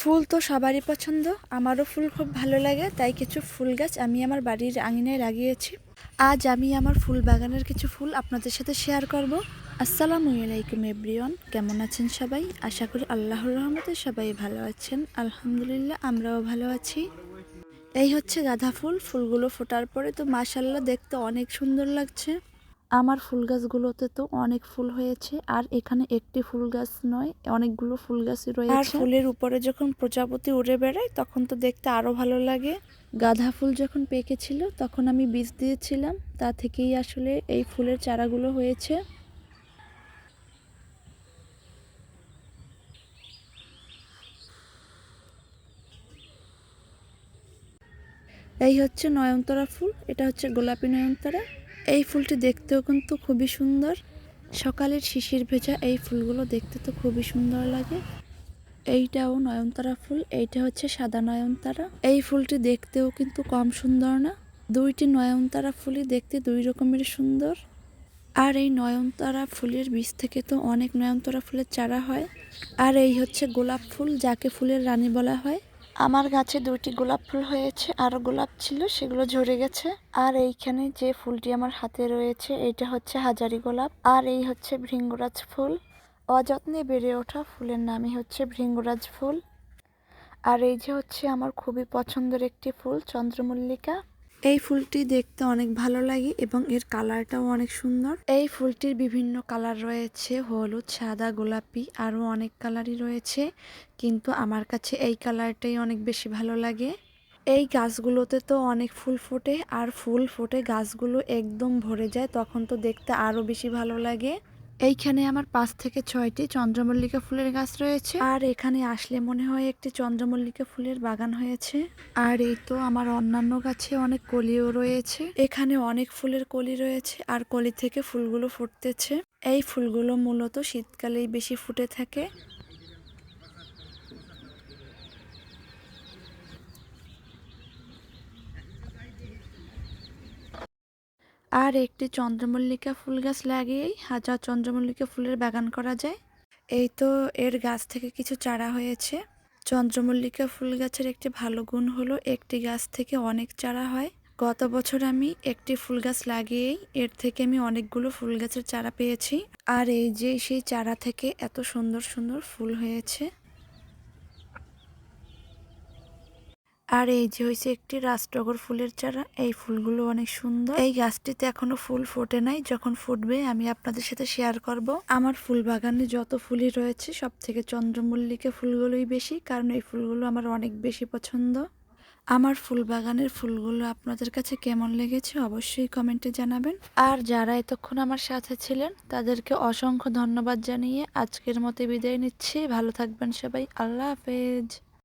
ফুল তো সবারই পছন্দ, আমারও ফুল খুব ভালো লাগে, তাই কিছু ফুল গাছ আমি আমার বাড়ির আঙিনায় লাগিয়েছি। আজ আমি আমার ফুল বাগানের কিছু ফুল আপনাদের সাথে শেয়ার করব। আসসালামু আলাইকুম এভরিওয়ান, কেমন আছেন সবাই? আশা করি আল্লাহর রহমতে সবাই ভালো আছেন। আলহামদুলিল্লাহ, আমরাও ভালো আছি। এই হচ্ছে গাঁদা ফুল, ফুলগুলো ফোটার পরে তো মাশাল্লাহ দেখতে অনেক সুন্দর লাগছে। আমার ফুল গাছগুলোতে তো অনেক ফুল হয়েছে আর এখানে একটি ফুল গাছ নয় অনেকগুলো ফুল গাছই রয়েছে। আর ফুলের উপরে যখন প্রজাপতি উড়ে বেড়ায় তখন তো দেখতে আরও ভালো লাগে। গাঁদা ফুল যখন পেকেছিল তখন আমি বীজ দিয়েছিলাম তা থেকেই আসলে এই ফুলের চারাগুলো হয়েছে। এই হচ্ছে নয়নতরা ফুল এটা হচ্ছে গোলাপি নয়নতারা। এই ফুলটি দেখতেও কিন্তু খুবই সুন্দর। সকালের শিশির ভেজা এই ফুলগুলো দেখতে তো খুবই সুন্দর লাগে। এইটাও নয়নতারা ফুল, এইটা হচ্ছে সাদা নয়নতারা। এই ফুলটি দেখতেও কিন্তু কম সুন্দর না। দুইটি নয়নতারা ফুলই দেখতে দুই রকমের সুন্দর। আর এই নয়নতারা ফুলের বীজ থেকে তো অনেক নয়নতারা ফুলের চারা হয়। আর এই হচ্ছে গোলাপ ফুল, যাকে ফুলের রানী বলা হয়। আমার গাছে দুটি গোলাপ ফুল হয়েছে, আর গোলাপ ছিল, সেগুলো ঝরে গেছে। আর এইখানে যে ফুলটি আমার হাতে রয়েছে এটা হচ্ছে হাজারি গোলাপ। আর এই হচ্ছে ভৃঙ্গরাজ ফুল। অযত্নে বেড়ে ওঠা ফুলের নামই হচ্ছে ভৃঙ্গরাজ ফুল। আর এই যে হচ্ছে আমার খুবই পছন্দের একটি ফুল, চন্দ্রমল্লিকা। এই ফুলটি দেখতে অনেক ভালো লাগে এবং এর কালারটাও অনেক সুন্দর। এই ফুলটির বিভিন্ন কালার রয়েছে, হলুদ, সাদা, গোলাপি আরও অনেক কালারই রয়েছে, কিন্তু আমার কাছে এই কালারটাই অনেক বেশি ভালো লাগে। এই গাছগুলোতে তো অনেক ফুল ফোটে, আর ফুল ফোটে গাছগুলো একদম ভরে যায়, তখন তো দেখতে আরও বেশি ভালো লাগে। এইখানে আমার পাঁচ থেকে ছয়টি চন্দ্রমল্লিকা ফুলের গাছ রয়েছে। আর এখানে আসলে মনে হয় একটি চন্দ্রমল্লিকা ফুলের বাগান হয়েছে। আর এই তো আমার অন্যান্য গাছে অনেক কলিও রয়েছে। এখানে অনেক ফুলের কলি রয়েছে আর কলি থেকে ফুলগুলো ফুটতেছে। এই ফুলগুলো মূলত শীতকালেই বেশি ফুটে থাকে। আর একটি চন্দ্রমল্লিকা ফুল গাছ লাগিয়েই হাজার চন্দ্রমল্লিকা ফুলের বাগান করা যায়। এই তো এর গাছ থেকে কিছু চারা হয়েছে। চন্দ্রমল্লিকা ফুল গাছের একটি ভালো গুণ হলো, একটি গাছ থেকে অনেক চারা হয়। গত বছর আমি একটি ফুল গাছ লাগিয়েই এর থেকে আমি অনেকগুলো ফুল গাছের চারা পেয়েছি। আর এই যে সেই চারা থেকে এত সুন্দর সুন্দর ফুল হয়েছে। আর এই যে হয়েছে একটি রাজটগর ফুলের চারা, এই ফুলগুলো অনেক সুন্দর। এই গাছটিতে এখনও ফুল ফোটে নাই। যখন ফুটবে, আমি আপনাদের সাথে শেয়ার করব। আমার ফুল বাগানে যত ফুলই রয়েছে সব থেকে চন্দ্রমল্লিকা ফুলগুলোই বেশি, কারণ এই ফুলগুলো আমার অনেক বেশি পছন্দ। আমার ফুল বাগানের ফুলগুলো আপনাদের কাছে কেমন লেগেছে, অবশ্যই কমেন্টে জানাবেন। আর যারা এতক্ষণ আমার সাথে ছিলেন, তাদেরকে অসংখ্য ধন্যবাদ জানিয়ে আজকের মতো বিদায় নিচ্ছি। ভালো থাকবেন সবাই। আল্লাহ হাফেজ।